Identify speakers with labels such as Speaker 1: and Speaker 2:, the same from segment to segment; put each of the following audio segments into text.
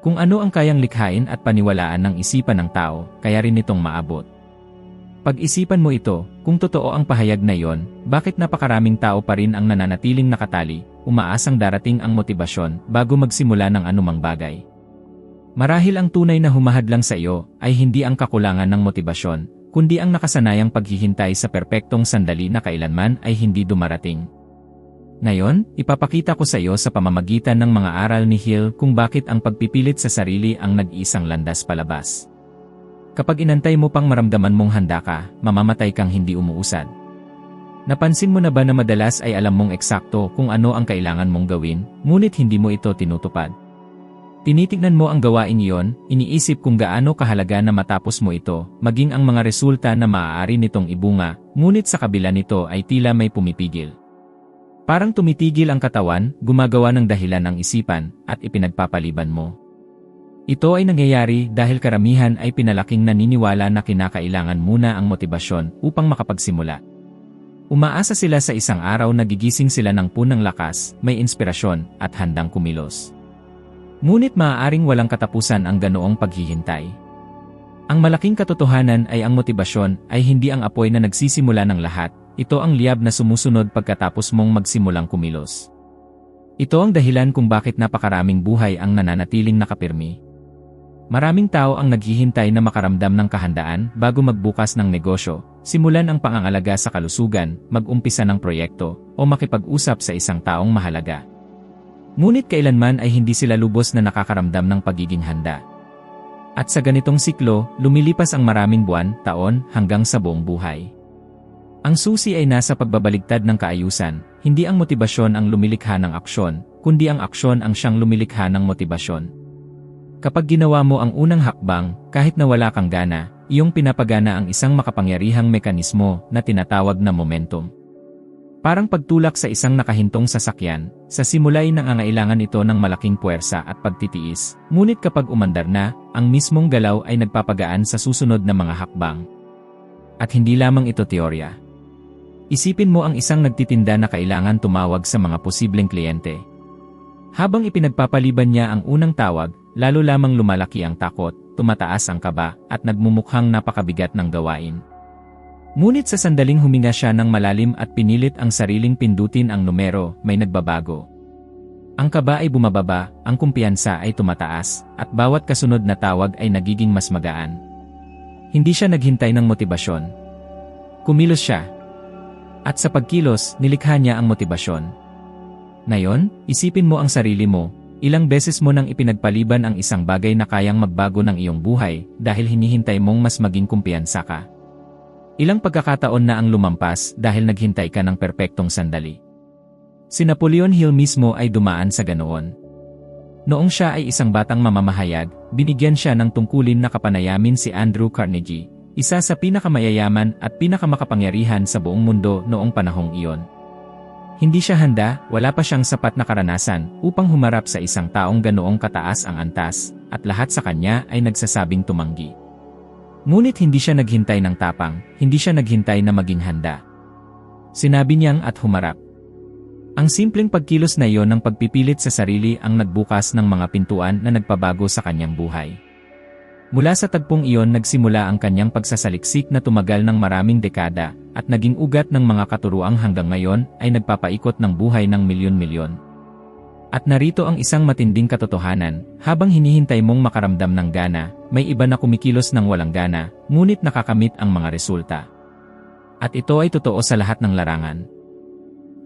Speaker 1: Kung ano ang kayang likhain at paniwalaan ng isipan ng tao, kaya rin itong maabot. Pag-isipan mo ito, kung totoo ang pahayag na iyon, bakit napakaraming tao pa rin ang nananatiling nakatali, umaasang darating ang motibasyon bago magsimula ng anumang bagay. Marahil ang tunay na humahadlang sa iyo ay hindi ang kakulangan ng motibasyon, kundi ang nakasanayang paghihintay sa perpektong sandali na kailanman ay hindi dumarating. Ngayon, ipapakita ko sa iyo sa pamamagitan ng mga aral ni Hill kung bakit ang pagpipilit sa sarili ang nag-isang landas palabas. Kapag inantay mo pang maramdaman mong handa ka, mamamatay kang hindi umuusad. Napansin mo na ba na madalas ay alam mong eksakto kung ano ang kailangan mong gawin, ngunit hindi mo ito tinutupad? Tinitignan mo ang gawain iyon, iniisip kung gaano kahalaga na matapos mo ito, maging ang mga resulta na maaari nitong ibunga, ngunit sa kabila nito ay tila may pumipigil. Parang tumitigil ang katawan, gumagawa ng dahilan ang isipan, at ipinagpapaliban mo. Ito ay nangyayari dahil karamihan ay pinalaking naniniwala na kinakailangan muna ang motibasyon upang makapagsimula. Umaasa sila sa isang araw na gigising sila ng punang lakas, may inspirasyon, at handang kumilos. Ngunit maaaring walang katapusan ang ganoong paghihintay. Ang malaking katotohanan ay ang motibasyon ay hindi ang apoy na nagsisimula ng lahat, ito ang liyab na sumusunod pagkatapos mong magsimulang kumilos. Ito ang dahilan kung bakit napakaraming buhay ang nananatiling nakapirmi. Maraming tao ang naghihintay na makaramdam ng kahandaan bago magbukas ng negosyo, simulan ang pangangalaga sa kalusugan, mag-umpisa ng proyekto, o makipag-usap sa isang taong mahalaga. Ngunit kailanman ay hindi sila lubos na nakakaramdam ng pagiging handa. At sa ganitong siklo, lumilipas ang maraming buwan, taon, hanggang sa buong buhay. Ang susi ay nasa pagbabaligtad ng kaayusan, hindi ang motibasyon ang lumilikha ng aksyon, kundi ang aksyon ang siyang lumilikha ng motibasyon. Kapag ginawa mo ang unang hakbang, kahit na wala kang gana, iyong pinapagana ang isang makapangyarihang mekanismo na tinatawag na momentum. Parang pagtulak sa isang nakahintong sasakyan, sa simula ay nangangailangan ito ng malaking puwersa at pagtitiis, ngunit kapag umandar na, ang mismong galaw ay nagpapagaan sa susunod na mga hakbang. At hindi lamang ito teorya. Isipin mo ang isang nagtitinda na kailangan tumawag sa mga posibleng kliyente. Habang ipinagpapaliban niya ang unang tawag, lalo lamang lumalaki ang takot, tumataas ang kaba, at nagmumukhang napakabigat ng gawain. Ngunit sa sandaling huminga siya ng malalim at pinilit ang sariling pindutin ang numero, may nagbabago. Ang kaba ay bumababa, ang kumpiyansa ay tumataas, at bawat kasunod na tawag ay nagiging mas magaan. Hindi siya naghintay ng motibasyon. Kumilos siya, at sa pagkilos, nilikha niya ang motibasyon. Ngayon, isipin mo ang sarili mo, ilang beses mo nang ipinagpaliban ang isang bagay na kayang magbago ng iyong buhay dahil hinihintay mong mas maging kumpiyansa ka. Ilang pagkakataon na ang lumampas dahil naghintay ka ng perpektong sandali. Si Napoleon Hill mismo ay dumaan sa ganoon. Noong siya ay isang batang mamamahayag, binigyan siya ng tungkulin na kapanayamin si Andrew Carnegie, isa sa pinakamayayaman at pinakamakapangyarihan sa buong mundo noong panahong iyon. Hindi siya handa, wala pa siyang sapat na karanasan upang humarap sa isang taong ganoong kataas ang antas, at lahat sa kanya ay nagsasabing tumanggi. Ngunit hindi siya naghintay ng tapang, hindi siya naghintay na maging handa. Sinabi niyang at humarap. Ang simpleng pagkilos na iyon ng pagpipilit sa sarili ang nagbukas ng mga pintuan na nagpabago sa kanyang buhay. Mula sa tagpong iyon nagsimula ang kanyang pagsasaliksik na tumagal ng maraming dekada, at naging ugat ng mga katuruang hanggang ngayon ay nagpapaikot ng buhay ng milyon-milyon. At narito ang isang matinding katotohanan, habang hinihintay mong makaramdam ng gana, may iba na kumikilos ng walang gana, ngunit nakakamit ang mga resulta. At ito ay totoo sa lahat ng larangan.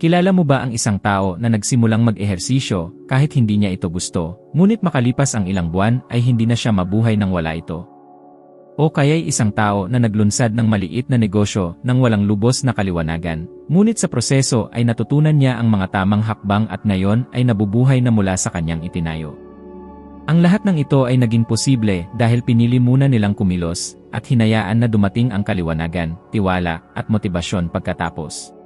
Speaker 1: Kilala mo ba ang isang tao na nagsimulang mag-ehersisyo kahit hindi niya ito gusto, ngunit makalipas ang ilang buwan ay hindi na siya mabuhay nang wala ito? O kaya'y isang tao na naglunsad ng maliit na negosyo nang walang lubos na kaliwanagan, ngunit sa proseso ay natutunan niya ang mga tamang hakbang at ngayon ay nabubuhay na mula sa kanyang itinayo. Ang lahat ng ito ay naging posible dahil pinili muna nilang kumilos at hinayaan na dumating ang kaliwanagan, tiwala at motibasyon pagkatapos.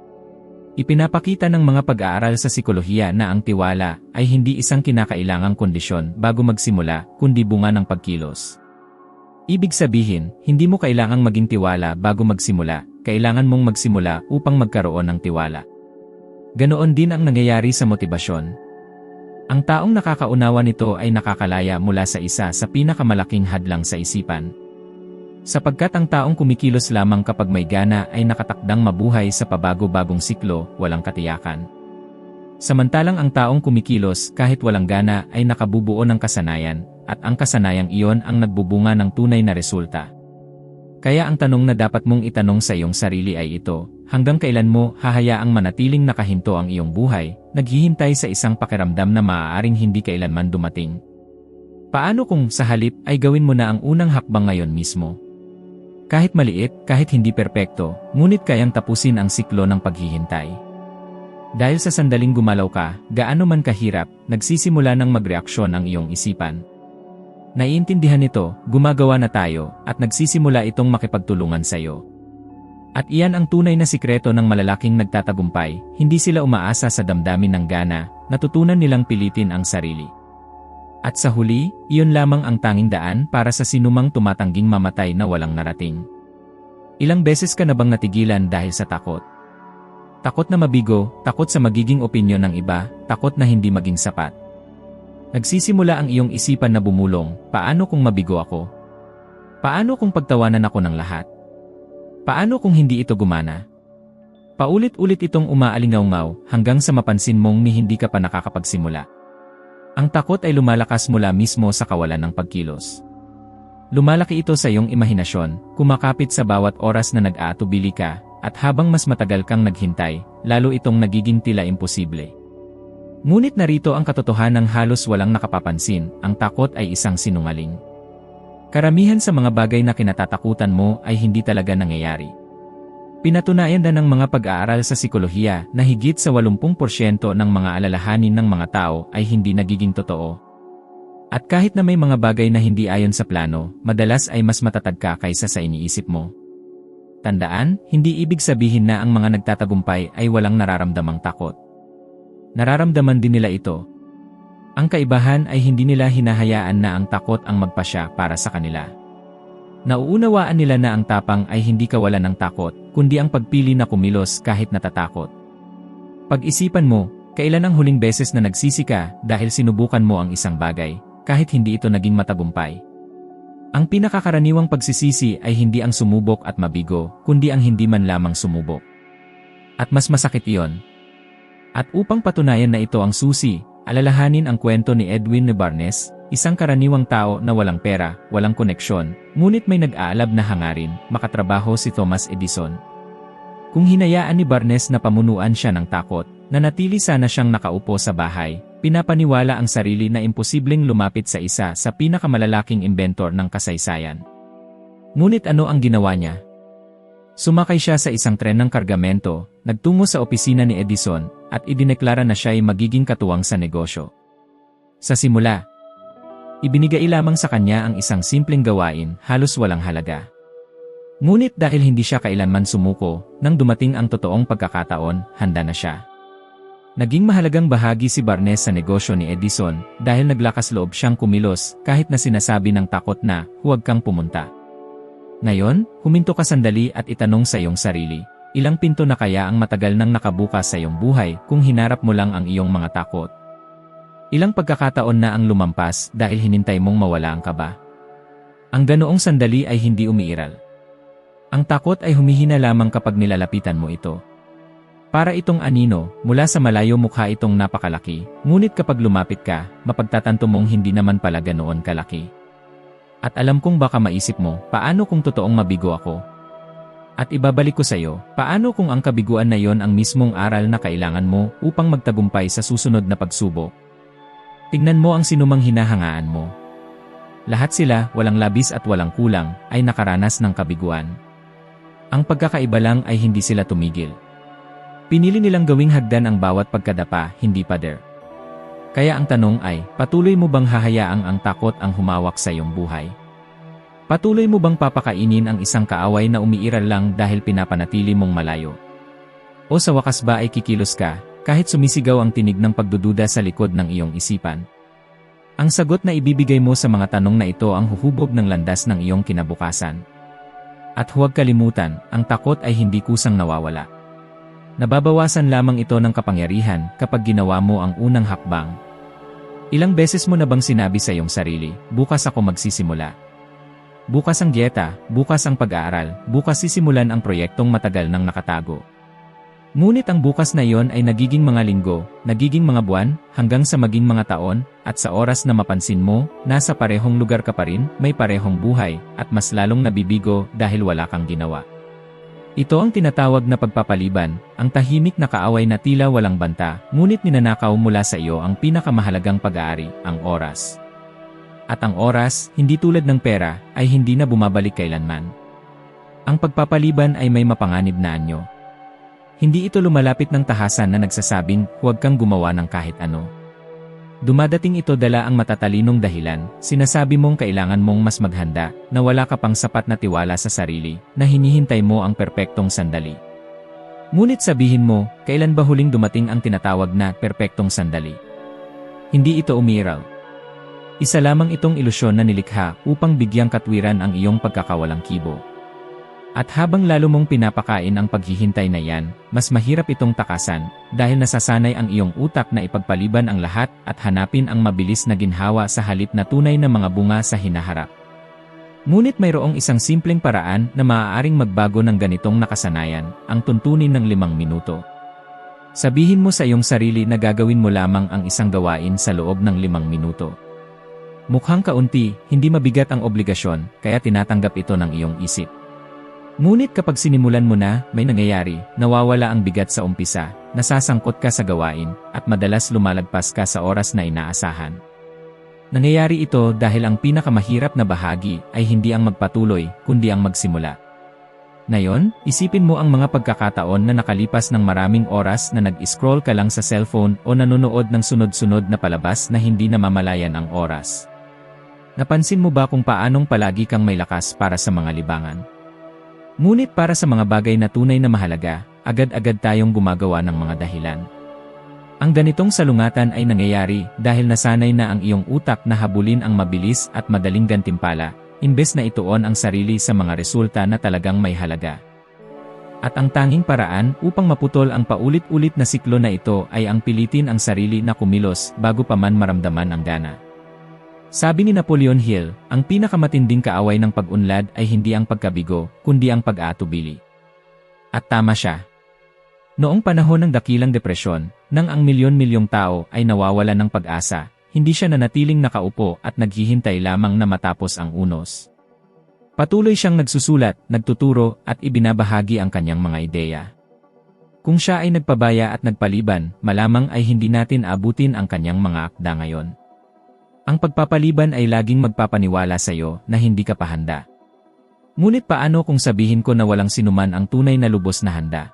Speaker 1: Ipinapakita ng mga pag-aaral sa sikolohiya na ang tiwala ay hindi isang kinakailangang kondisyon bago magsimula, kundi bunga ng pagkilos. Ibig sabihin, hindi mo kailangang maging tiwala bago magsimula, kailangan mong magsimula upang magkaroon ng tiwala. Ganoon din ang nangyayari sa motibasyon. Ang taong nakakaunawa nito ay nakakalaya mula sa isa sa pinakamalaking hadlang sa isipan. Sapagkat ang taong kumikilos lamang kapag may gana ay nakatakdang mabuhay sa pabago-bagong siklo, walang katiyakan. Samantalang ang taong kumikilos kahit walang gana ay nakabubuo ng kasanayan, at ang kasanayang iyon ang nagbubunga ng tunay na resulta. Kaya ang tanong na dapat mong itanong sa iyong sarili ay ito, hanggang kailan mo hahayaang manatiling nakahinto ang iyong buhay, naghihintay sa isang pakiramdam na maaaring hindi kailanman dumating. Paano kung sa halip ay gawin mo na ang unang hakbang ngayon mismo? Kahit maliit, kahit hindi perpekto, ngunit kayang tapusin ang siklo ng paghihintay. Dahil sa sandaling gumalaw ka, gaano man kahirap, nagsisimula ng magreaksyon ang iyong isipan. Naiintindihan nito, gumagawa na tayo, at nagsisimula itong makipagtulungan sa iyo. At iyan ang tunay na sikreto ng malalaking nagtatagumpay, hindi sila umaasa sa damdamin ng gana, natutunan nilang pilitin ang sarili. At sa huli, iyon lamang ang tanging daan para sa sinumang tumatangging mamatay na walang narating. Ilang beses ka na bang natigilan dahil sa takot? Takot na mabigo, takot sa magiging opinyon ng iba, takot na hindi maging sapat. Nagsisimula ang iyong isipan na bumulong, paano kung mabigo ako? Paano kung pagtawanan ako ng lahat? Paano kung hindi ito gumana? Paulit-ulit itong umaalingaw-ngaw hanggang sa mapansin mong ni hindi ka pa nakakapagsimula. Ang takot ay lumalakas mula mismo sa kawalan ng pagkilos. Lumalaki ito sa iyong imahinasyon, kumakapit sa bawat oras na nag-aatubili ka, at habang mas matagal kang naghintay, lalo itong nagiging tila imposible. Ngunit narito ang katotohanan ng halos walang nakapapansin, ang takot ay isang sinungaling. Karamihan sa mga bagay na kinatatakutan mo ay hindi talaga nangyayari. Pinatunayan na ng mga pag-aaral sa sikolohiya na higit sa 80% ng mga alalahanin ng mga tao ay hindi nagiging totoo. At kahit na may mga bagay na hindi ayon sa plano, madalas ay mas matatag ka kaysa sa iniisip mo. Tandaan, hindi ibig sabihin na ang mga nagtatagumpay ay walang nararamdamang takot. Nararamdaman din nila ito. Ang kaibahan ay hindi nila hinahayaan na ang takot ang magpasya para sa kanila. Nauunawaan nila na ang tapang ay hindi kawalan ng takot, kundi ang pagpili na kumilos kahit natatakot. Pag-isipan mo, kailan ang huling beses na nagsisi ka dahil sinubukan mo ang isang bagay, kahit hindi ito naging matagumpay? Ang pinakakaraniwang pagsisisi ay hindi ang sumubok at mabigo, kundi ang hindi man lamang sumubok. At mas masakit iyon. At upang patunayan na ito ang susi, alalahanin ang kwento ni Edwin Nebarnes, isang karaniwang tao na walang pera, walang koneksyon, ngunit may nag-aalab na hangarin, makatrabaho si Thomas Edison. Kung hinayaan ni Barnes na pamunuan siya ng takot, nanatili sana siyang nakaupo sa bahay, Pinapaniwala ang sarili na imposibleng lumapit sa isa sa pinakamalalaking inventor ng kasaysayan. Ngunit ano ang ginawa niya? Sumakay siya sa isang tren ng kargamento, nagtungo sa opisina ni Edison, at idineklara na siya ay magiging katuwang sa negosyo. Sa simula, ibinigay lamang sa kanya ang isang simpleng gawain, halos walang halaga. Ngunit dahil hindi siya kailanman sumuko, nang dumating ang totoong pagkakataon, handa na siya. Naging mahalagang bahagi si Barnes sa negosyo ni Edison dahil naglakas loob siyang kumilos kahit na sinasabi ng takot na huwag kang pumunta. Ngayon, huminto ka sandali at itanong sa iyong sarili, ilang pinto na kaya ang matagal nang nakabukas sa iyong buhay kung hinarap mo lang ang iyong mga takot? Ilang pagkakataon na ang lumampas dahil hinintay mong mawala ang kaba? Ang ganoong sandali ay hindi umiiral. Ang takot ay humihina lamang kapag nilalapitan mo ito. Para itong anino, mula sa malayo mukha itong napakalaki, ngunit kapag lumapit ka, mapagtatanto mong hindi naman pala ganoon kalaki. At alam kong baka maisip mo, paano kung totoong mabigo ako? At ibabalik ko sa iyo, paano kung ang kabiguan na yon ang mismong aral na kailangan mo upang magtagumpay sa susunod na pagsubok? Tignan mo ang sinumang hinahangaan mo. Lahat sila, walang labis at walang kulang, ay nakaranas ng kabiguan. Ang pagkakaiba lang ay hindi sila tumigil. Pinili nilang gawing hagdan ang bawat pagkadapa, hindi pader. Kaya ang tanong ay, patuloy mo bang hahayaang ang takot ang humawak sa iyong buhay? Patuloy mo bang papakainin ang isang kaaway na umiiral lang dahil pinapanatili mong malayo? O sa wakas ba ay kikilos ka, kahit sumisigaw ang tinig ng pagdududa sa likod ng iyong isipan? Ang sagot na ibibigay mo sa mga tanong na ito ang huhubog ng landas ng iyong kinabukasan. At huwag kalimutan, ang takot ay hindi kusang nawawala. Nababawasan lamang ito ng kapangyarihan kapag ginawa mo ang unang hakbang. Ilang beses mo na bang sinabi sa iyong sarili, bukas ako magsisimula? Bukas ang dieta, bukas ang pag-aaral, bukas sisimulan ang proyektong matagal nang nakatago. Ngunit ang bukas na iyon ay nagiging mga linggo, nagiging mga buwan, hanggang sa maging mga taon, at sa oras na mapansin mo, nasa parehong lugar ka pa rin, may parehong buhay, at mas lalong nabibigo dahil wala kang ginawa. Ito ang tinatawag na pagpapaliban, ang tahimik na kaaway na tila walang banta, ngunit ninanakaw mula sa iyo ang pinakamahalagang pag-aari, ang oras. At ang oras, hindi tulad ng pera, ay hindi na bumabalik kailanman. Ang pagpapaliban ay may mapanganib na anyo, hindi ito lumalapit ng tahasan na nagsasabing, huwag kang gumawa ng kahit ano. Dumadating ito dala ang matatalinong dahilan, sinasabi mong kailangan mong mas maghanda, na wala ka pang sapat na tiwala sa sarili, na hinihintay mo ang perpektong sandali. Ngunit sabihin mo, kailan ba huling dumating ang tinatawag na perpektong sandali? Hindi ito umiral. Isa lamang itong ilusyon na nilikha upang bigyang katwiran ang iyong pagkakawalang kibo. At habang lalo mong pinapakain ang paghihintay na yan, mas mahirap itong takasan, dahil nasasanay ang iyong utak na ipagpaliban ang lahat at hanapin ang mabilis na ginhawa sa halip na tunay na mga bunga sa hinaharap. Ngunit mayroong isang simpleng paraan na maaaring magbago ng ganitong nakasanayan, ang tuntunin ng limang minuto. Sabihin mo sa iyong sarili na gagawin mo lamang ang isang gawain sa loob ng limang minuto. Mukhang kaunti, hindi mabigat ang obligasyon, kaya tinatanggap ito ng iyong isip. Ngunit kapag sinimulan mo na, may nangyayari, nawawala ang bigat sa umpisa, nasasangkot ka sa gawain, at madalas lumalagpas ka sa oras na inaasahan. Nangyayari ito dahil ang pinakamahirap na bahagi ay hindi ang magpatuloy, kundi ang magsimula. Ngayon, isipin mo ang mga pagkakataon na nakalipas ng maraming oras na nag-scroll ka lang sa cellphone o nanonood ng sunod-sunod na palabas na hindi namamalayan ang oras. Napansin mo ba kung paanong palagi kang may lakas para sa mga libangan? Ngunit para sa mga bagay na tunay na mahalaga, agad-agad tayong gumagawa ng mga dahilan. Ang ganitong salungatan ay nangyayari dahil nasanay na ang iyong utak na habulin ang mabilis at madaling gantimpala, imbes na ituon ang sarili sa mga resulta na talagang may halaga. At ang tanging paraan upang maputol ang paulit-ulit na siklo na ito ay ang pilitin ang sarili na kumilos bago pa man maramdaman ang gana. Sabi ni Napoleon Hill, ang pinakamatinding kaaway ng pag-unlad ay hindi ang pagkabigo, kundi ang pag-aatubili. At tama siya. Noong panahon ng dakilang depresyon, nang ang milyon-milyong tao ay nawawala ng pag-asa, hindi siya nanatiling nakaupo at naghihintay lamang na matapos ang unos. Patuloy siyang nagsusulat, nagtuturo, at ibinabahagi ang kanyang mga ideya. Kung siya ay nagpabaya at nagpaliban, malamang ay hindi natin abutin ang kanyang mga akda ngayon. Ang pagpapaliban ay laging magpapaniwala sa iyo na hindi ka pa handa. Ngunit paano kung sabihin ko na walang sinuman ang tunay na lubos na handa?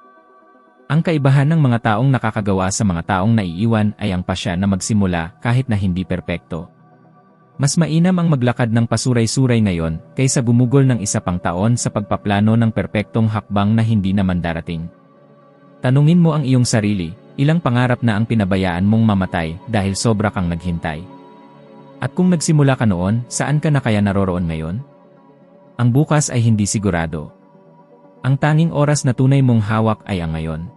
Speaker 1: Ang kaibahan ng mga taong nakakagawa sa mga taong naiiwan ay ang pasya na magsimula kahit na hindi perpekto. Mas mainam ang maglakad ng pasuray-suray ngayon kaysa bumugol ng isa pang taon sa pagpaplano ng perpektong hakbang na hindi naman darating. Tanungin mo ang iyong sarili, ilang pangarap na ang pinabayaan mong mamatay dahil sobra kang naghintay. At kung nagsimula ka noon, saan ka na kaya naroroon ngayon? Ang bukas ay hindi sigurado. Ang tanging oras na tunay mong hawak ay ang ngayon.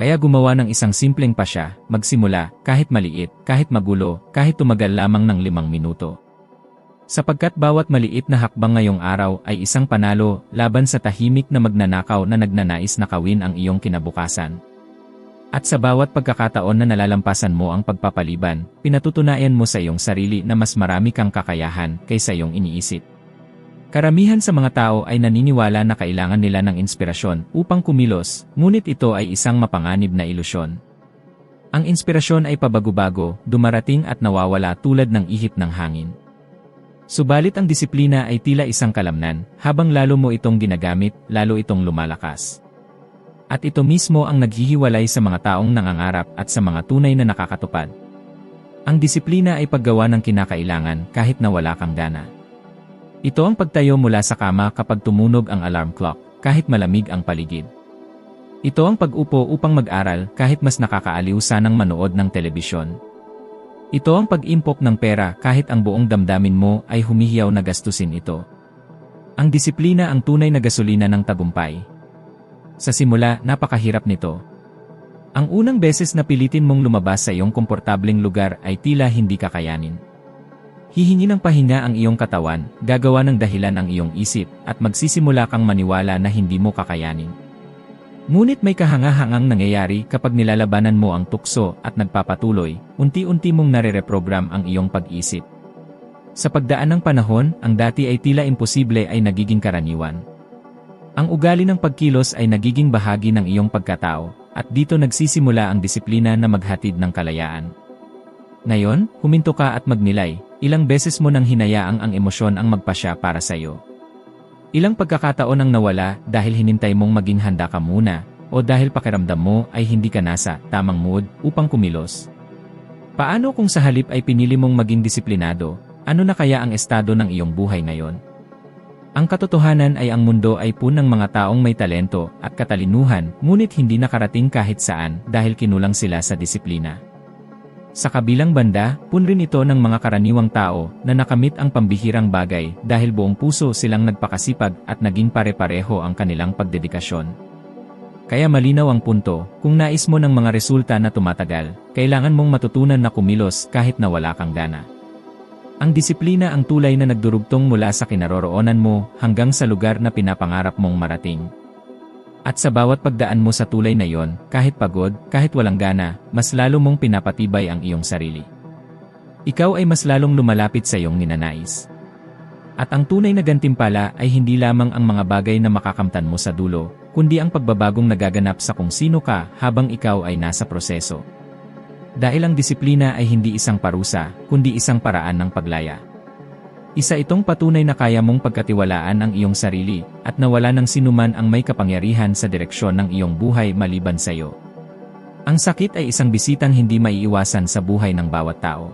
Speaker 1: Kaya gumawa ng isang simpleng pasya, magsimula, kahit maliit, kahit magulo, kahit tumagal lamang ng limang minuto. Sapagkat bawat maliit na hakbang ngayong araw ay isang panalo laban sa tahimik na magnanakaw na nagnanais na kawin ang iyong kinabukasan. At sa bawat pagkakataon na nalalampasan mo ang pagpapaliban, pinatutunayan mo sa iyong sarili na mas marami kang kakayahan kaysa iyong iniisip. Karamihan sa mga tao ay naniniwala na kailangan nila ng inspirasyon upang kumilos, ngunit ito ay isang mapanganib na ilusyon. Ang inspirasyon ay pabago-bago, dumarating at nawawala tulad ng ihip ng hangin. Subalit ang disiplina ay tila isang kalamnan, habang lalo mo itong ginagamit, lalo itong lumalakas. At ito mismo ang naghihiwalay sa mga taong nangangarap at sa mga tunay na nakakatupad. Ang disiplina ay paggawa ng kinakailangan kahit na wala kang gana. Ito ang pagtayo mula sa kama kapag tumunog ang alarm clock, kahit malamig ang paligid. Ito ang pag-upo upang mag-aral kahit mas nakakaaliw sanang manood ng telebisyon. Ito ang pag-impok ng pera kahit ang buong damdamin mo ay humihiyaw na gastusin ito. Ang disiplina ang tunay na gasolina ng tagumpay, sa simula, napakahirap nito. Ang unang beses na pilitin mong lumabas sa iyong komportableng lugar ay tila hindi kakayanin. Hihingi ng pahinga ang iyong katawan, gagawa ng dahilan ang iyong isip, at magsisimula kang maniwala na hindi mo kakayanin. Ngunit may kahanga-hangang nangyayari kapag nilalabanan mo ang tukso at nagpapatuloy, unti-unti mong nare-reprogram ang iyong pag-isip. Sa pagdaan ng panahon, ang dati ay tila imposible ay nagiging karaniwan. Ang ugali ng pagkilos ay nagiging bahagi ng iyong pagkatao, at dito nagsisimula ang disiplina na maghatid ng kalayaan. Ngayon, huminto ka at magnilay, ilang beses mo nang hinayaang ang emosyon ang magpasya para sa iyo. Ilang pagkakataon ang nawala dahil hinintay mong maging handa ka muna, o dahil pakiramdam mo ay hindi ka nasa tamang mood upang kumilos. Paano kung sa halip ay pinili mong maging disiplinado, ano na kaya ang estado ng iyong buhay ngayon? Ang katotohanan ay ang mundo ay punang mga taong may talento at katalinuhan ngunit hindi nakarating kahit saan dahil kinulang sila sa disiplina. Sa kabilang banda, punrin ito ng mga karaniwang tao na nakamit ang pambihirang bagay dahil buong puso silang nagpakasipag at naging pare-pareho ang kanilang pagdedikasyon. Kaya malinaw ang punto, kung nais mo ng mga resulta na tumatagal, kailangan mong matutunan na kumilos kahit na wala kang gana. Ang disiplina ang tulay na nagdurugtong mula sa kinaroroonan mo hanggang sa lugar na pinapangarap mong marating. At sa bawat pagdaan mo sa tulay na yon, kahit pagod, kahit walang gana, mas lalo mong pinapatibay ang iyong sarili. Ikaw ay mas lalong lumalapit sa iyong ninanais. At ang tunay na gantimpala ay hindi lamang ang mga bagay na makakamtan mo sa dulo, kundi ang pagbabagong nagaganap sa kung sino ka habang ikaw ay nasa proseso. Dahil ang disiplina ay hindi isang parusa, kundi isang paraan ng paglaya. Isa itong patunay na kaya mong pagkatiwalaan ang iyong sarili, at nawala ng sinuman ang may kapangyarihan sa direksyon ng iyong buhay maliban sa iyo. Ang sakit ay isang bisitang hindi maiiwasan sa buhay ng bawat tao.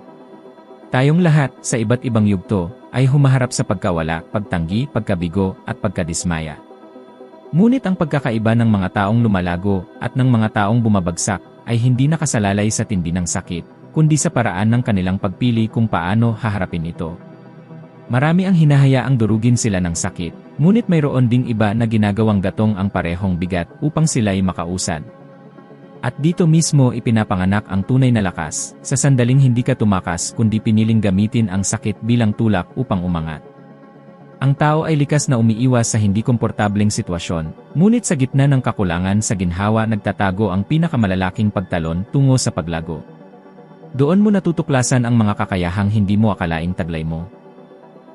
Speaker 1: Tayong lahat, sa iba't ibang yugto, ay humaharap sa pagkawala, pagtanggi, pagkabigo, at pagkadismaya. Ngunit ang pagkakaiba ng mga taong lumalago at ng mga taong bumabagsak ay hindi nakasalalay sa tindi ng sakit, kundi sa paraan ng kanilang pagpili kung paano haharapin ito. Marami ang hinahayaang durugin sila ng sakit, ngunit mayroon ding iba na ginagawang gatong ang parehong bigat upang sila'y makausad. At dito mismo ipinapanganak ang tunay na lakas, sa sandaling hindi ka tumakas kundi piniling gamitin ang sakit bilang tulak upang umangat. Ang tao ay likas na umiiwas sa hindi komportableng sitwasyon, ngunit sa gitna ng kakulangan sa ginhawa nagtatago ang pinakamalalaking pagtalon tungo sa paglago. Doon mo natutuklasan ang mga kakayahang hindi mo akalaing taglay mo.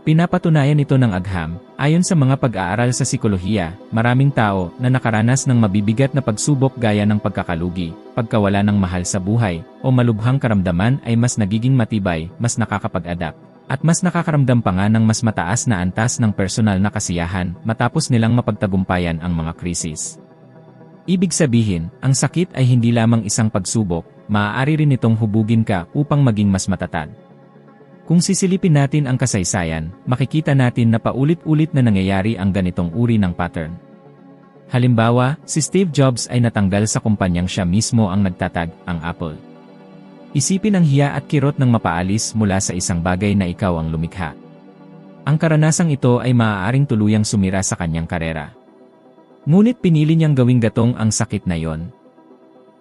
Speaker 1: Pinapatunayan ito ng agham, ayon sa mga pag-aaral sa sikolohiya, maraming tao na nakaranas ng mabibigat na pagsubok gaya ng pagkakalugi, pagkawala ng mahal sa buhay, o malubhang karamdaman ay mas nagiging matibay, mas nakakapag-adapt at mas nakakaramdam pa nga ng mas mataas na antas ng personal na kasiyahan matapos nilang mapagtagumpayan ang mga krisis. Ibig sabihin, ang sakit ay hindi lamang isang pagsubok, maaari rin itong hubugin ka upang maging mas matatag. Kung sisilipin natin ang kasaysayan, makikita natin na paulit-ulit na nangyayari ang ganitong uri ng pattern. Halimbawa, si Steve Jobs ay natanggal sa kumpanyang siya mismo ang nagtatag, ang Apple. Isipin ang hiya at kirot ng mapaalis mula sa isang bagay na ikaw ang lumikha. Ang karanasang ito ay maaaring tuluyang sumira sa kanyang karera. Ngunit pinili niyang gawing gatong ang sakit na yon.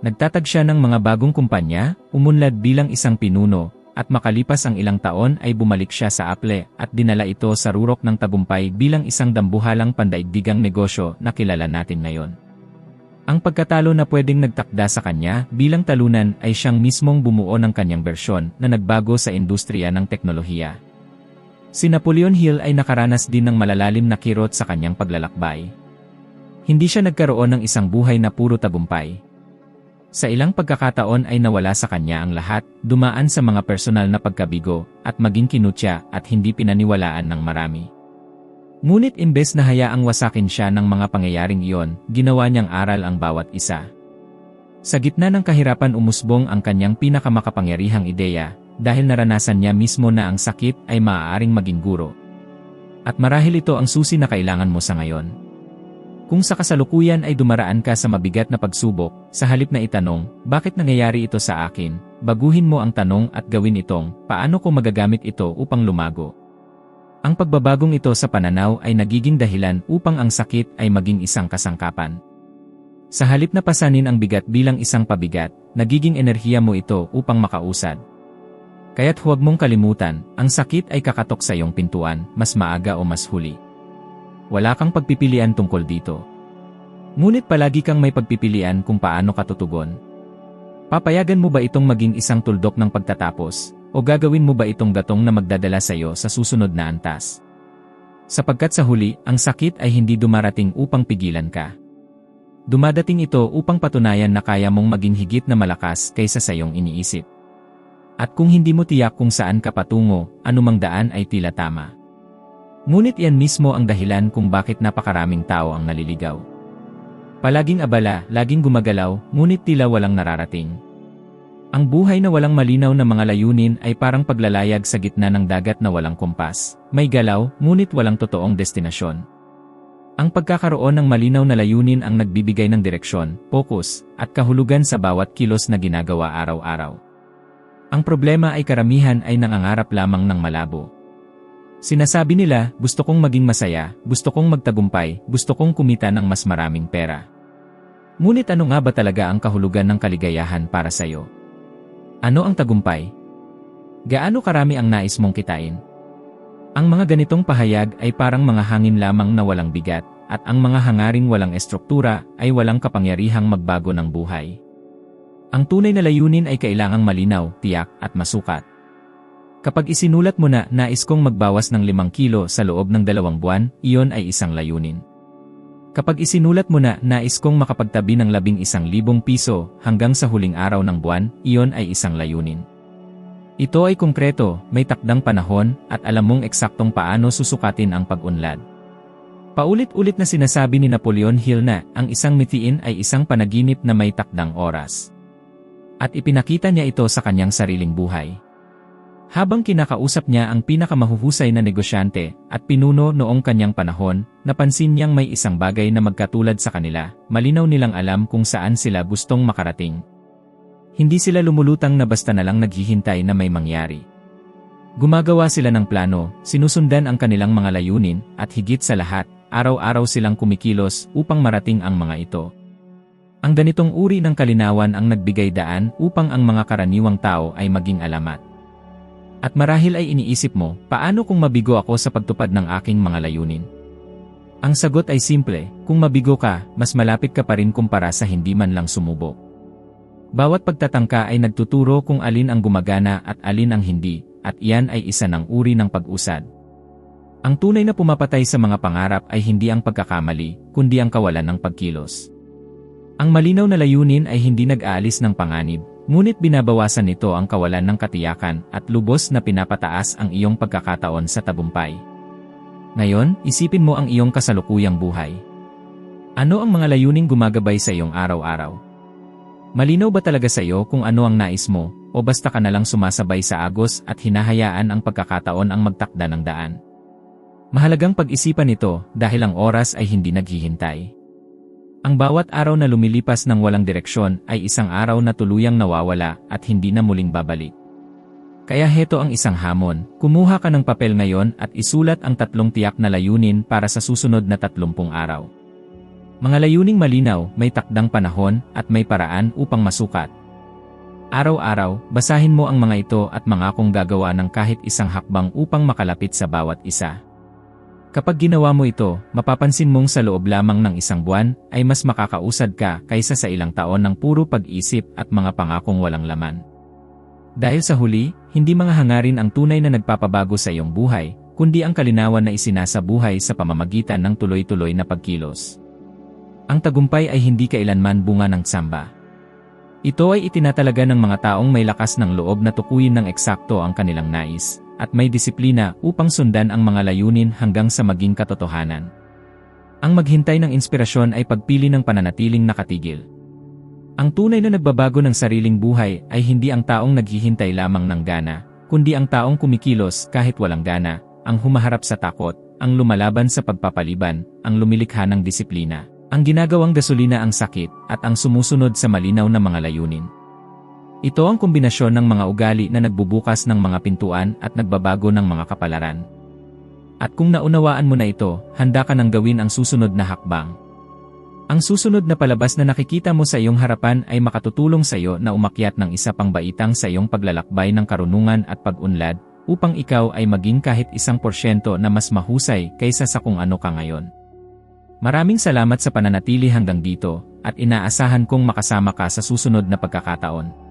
Speaker 1: Nagtatag siya ng mga bagong kumpanya, umunlad bilang isang pinuno, at makalipas ang ilang taon ay bumalik siya sa Apple at dinala ito sa rurok ng tagumpay bilang isang dambuhalang pandaigdigang negosyo na kilala natin ngayon. Ang pagkatalo na pwedeng nagtakda sa kanya bilang talunan ay siyang mismong bumuo ng kanyang bersyon na nagbago sa industriya ng teknolohiya. Si Napoleon Hill ay nakaranas din ng malalalim na kirot sa kanyang paglalakbay. Hindi siya nagkaroon ng isang buhay na puro tagumpay. Sa ilang pagkakataon ay nawala sa kanya ang lahat, dumaan sa mga personal na pagkabigo, at maging kinutya at hindi pinaniwalaan ng marami. Ngunit imbes na hayaang wasakin siya ng mga pangyayaring iyon, ginawa niyang aral ang bawat isa. Sa gitna ng kahirapan umusbong ang kanyang pinakamakapangyarihang ideya, dahil naranasan niya mismo na ang sakit ay maaaring maging guro. At marahil ito ang susi na kailangan mo sa ngayon. Kung sa kasalukuyan ay dumaraan ka sa mabigat na pagsubok, sa halip na itanong, bakit nangyayari ito sa akin, baguhin mo ang tanong at gawin itong, paano ko magagamit ito upang lumago. Ang pagbabagong ito sa pananaw ay nagiging dahilan upang ang sakit ay maging isang kasangkapan. Sa halip na pasanin ang bigat bilang isang pabigat, nagiging enerhiya mo ito upang makausad. Kaya't huwag mong kalimutan, ang sakit ay kakatok sa iyong pintuan, mas maaga o mas huli. Wala kang pagpipilian tungkol dito. Ngunit palagi kang may pagpipilian kung paano ka tutugon. Papayagan mo ba itong maging isang tuldok ng pagtatapos, o gagawin mo ba itong gatong na magdadala sa iyo sa susunod na antas? Sapagkat sa huli, ang sakit ay hindi dumarating upang pigilan ka. Dumadating ito upang patunayan na kaya mong maging higit na malakas kaysa sa iyong iniisip. At kung hindi mo tiyak kung saan ka patungo, anumang daan ay tila tama. Ngunit yan mismo ang dahilan kung bakit napakaraming tao ang naliligaw. Palaging abala, laging gumagalaw, ngunit tila walang nararating. Ang buhay na walang malinaw na mga layunin ay parang paglalayag sa gitna ng dagat na walang kumpas. May galaw, ngunit walang totoong destinasyon. Ang pagkakaroon ng malinaw na layunin ang nagbibigay ng direksyon, focus, at kahulugan sa bawat kilos na ginagawa araw-araw. Ang problema ay karamihan ay nangangarap lamang ng malabo. Sinasabi nila, gusto kong maging masaya, gusto kong magtagumpay, gusto kong kumita ng mas maraming pera. Ngunit ano nga ba talaga ang kahulugan ng kaligayahan para sa iyo? Ano ang tagumpay? Gaano karami ang nais mong kitain? Ang mga ganitong pahayag ay parang mga hangin lamang na walang bigat, at ang mga hangaring walang estruktura ay walang kapangyarihang magbago ng buhay. Ang tunay na layunin ay kailangang malinaw, tiyak, at masukat. Kapag isinulat mo na nais kong magbawas ng 5 kilo sa loob ng dalawang buwan, iyon ay isang layunin. Kapag isinulat mo na nais kong makapagtabi ng 11,000 piso hanggang sa huling araw ng buwan, iyon ay isang layunin. Ito ay konkreto, may takdang panahon, at alam mong eksaktong paano susukatin ang pag-unlad. Paulit-ulit na sinasabi ni Napoleon Hill na ang isang mitiin ay isang panaginip na may takdang oras. At ipinakita niya ito sa kanyang sariling buhay. Habang kinakausap niya ang pinakamahuhusay na negosyante at pinuno noong kanyang panahon, napansin niyang may isang bagay na magkatulad sa kanila, malinaw nilang alam kung saan sila gustong makarating. Hindi sila lumulutang na basta na lang naghihintay na may mangyari. Gumagawa sila ng plano, sinusundan ang kanilang mga layunin, at higit sa lahat, araw-araw silang kumikilos upang marating ang mga ito. Ang ganitong uri ng kalinawan ang nagbigay daan upang ang mga karaniwang tao ay maging alamat. At marahil ay iniisip mo, paano kung mabigo ako sa pagtupad ng aking mga layunin? Ang sagot ay simple, kung mabigo ka, mas malapit ka pa rin kumpara sa hindi man lang sumubok. Bawat pagtatangka ay nagtuturo kung alin ang gumagana at alin ang hindi, at iyan ay isa ng uri ng pag-usad. Ang tunay na pumapatay sa mga pangarap ay hindi ang pagkakamali, kundi ang kawalan ng pagkilos. Ang malinaw na layunin ay hindi nag-aalis ng panganib, ngunit binabawasan nito ang kawalan ng katiyakan at lubos na pinapataas ang iyong pagkakataon sa tabumpay. Ngayon, isipin mo ang iyong kasalukuyang buhay. Ano ang mga layuning gumagabay sa iyong araw-araw? Malinaw ba talaga sa iyo kung ano ang nais mo, o basta ka na lang sumasabay sa agos at hinahayaan ang pagkakataon ang magtakda ng daan? Mahalagang pag-isipan ito dahil ang oras ay hindi naghihintay. Ang bawat araw na lumilipas ng walang direksyon ay isang araw na tuluyang nawawala at hindi na muling babalik. Kaya heto ang isang hamon, kumuha ka ng papel ngayon at isulat ang tatlong tiyak na layunin para sa susunod na tatlumpung araw. Mga layuning malinaw, may takdang panahon, at may paraan upang masukat. Araw-araw, basahin mo ang mga ito at mga kung gagawa ng kahit isang hakbang upang makalapit sa bawat isa. Kapag ginawa mo ito, mapapansin mong sa loob lamang ng isang buwan ay mas makakausad ka kaysa sa ilang taon ng puro pag-isip at mga pangakong walang laman. Dahil sa huli, hindi mga hangarin ang tunay na nagpapabago sa iyong buhay, kundi ang kalinawan na isinasabuhay sa pamamagitan ng tuloy-tuloy na pagkilos. Ang tagumpay ay hindi kailanman bunga ng samba. Ito ay itinatalaga ng mga taong may lakas ng loob na tukuyin ng eksakto ang kanilang nais, at may disiplina upang sundan ang mga layunin hanggang sa maging katotohanan. Ang maghintay ng inspirasyon ay pagpili ng pananatiling nakatigil. Ang tunay na nagbabago ng sariling buhay ay hindi ang taong naghihintay lamang ng gana, kundi ang taong kumikilos kahit walang gana, ang humaharap sa takot, ang lumalaban sa pagpapaliban, ang lumilikha ng disiplina. Ang ginagawang gasolina ang sakit at ang sumusunod sa malinaw na mga layunin. Ito ang kombinasyon ng mga ugali na nagbubukas ng mga pintuan at nagbabago ng mga kapalaran. At kung naunawaan mo na ito, handa ka nang gawin ang susunod na hakbang. Ang susunod na palabas na nakikita mo sa iyong harapan ay makatutulong sa iyo na umakyat ng isa pang baitang sa iyong paglalakbay ng karunungan at pag-unlad, upang ikaw ay maging kahit isang porsyento na mas mahusay kaysa sa kung ano ka ngayon. Maraming salamat sa pananatili hanggang dito, at inaasahan kong makasama ka sa susunod na pagkakataon.